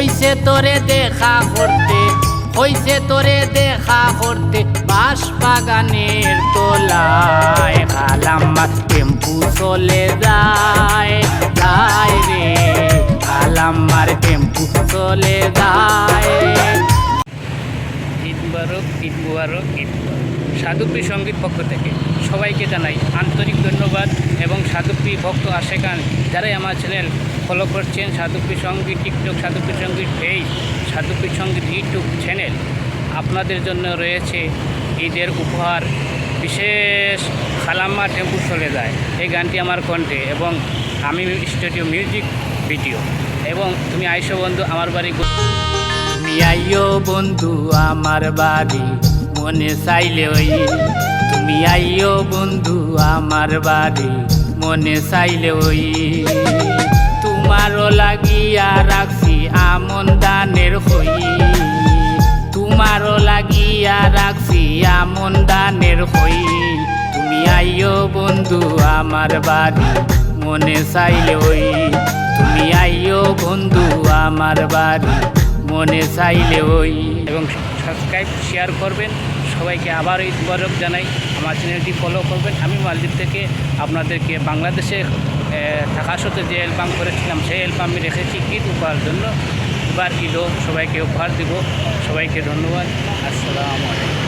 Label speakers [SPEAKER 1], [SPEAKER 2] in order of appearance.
[SPEAKER 1] হইছে তোরে দেখা করতে, হইছে তোরে দেখা করতে বাঁশ বাগানের তোলায় খালাম্মার টেম্পু চলে যায় যায় রে। খালাম্মার টেম্পু চলে যায়। ঈদ মুবারক ঈদ মুবারক ঈদ মুবারক। সংগীত পক্ষ থেকে। সবাইকে জানাই আন্তরিক ধন্যবাদ এবং সাধুপি ভক্ত আশেখান যারাই আমার চ্যানেল ফলো করছেন, সাধুপি সংগীত টিকটক সাধুপি সংগীত পেজ সাধুপি সংগীত ইউটিউব চ্যানেল। আপনাদের জন্য রয়েছে ঈদের উপহার, বিশেষ খালাম্মা টেম্পু চলে যায়। এই গানটি আমার কণ্ঠে এবং আমি স্টুডিও মিউজিক ভিডিও। এবং তুমি আইসো বন্ধু, আমার বাড়ি তুমি আইও বন্ধু, আমার বাড়ি। মনে চাইলে ওই তুমি আইও বন্ধু আমার বাড়ি। মনে চাইলে ওই তোমারও লাগিয়া রাখছি আমন দানের হই। তোমারও লাগিয়া রাখছি আমন দানের হই। তুমি আইও বন্ধু আমার বাড়ি। মনে চাইলে ওই তুমি আইও বন্ধু আমার বাড়ি। মনে চাইলে ওই। এবং সাবস্ক্রাইব শেয়ার করবেন। সবাইকে আবার ঈদ জানাই। আমার চ্যানেলটি ফলো করবেন। আমি মালদ্বীপ থেকে আপনাদেরকে বাংলাদেশে থাকা সত্ত্বে যে অ্যালবাম করেছিলাম, সেই অ্যালবাম আমি রেখেছি ঈদ উপহার জন্য। এবার ঈদও সবাইকে উপহার দেব। সবাইকে ধন্যবাদ। আসসালামু আলাইকুম।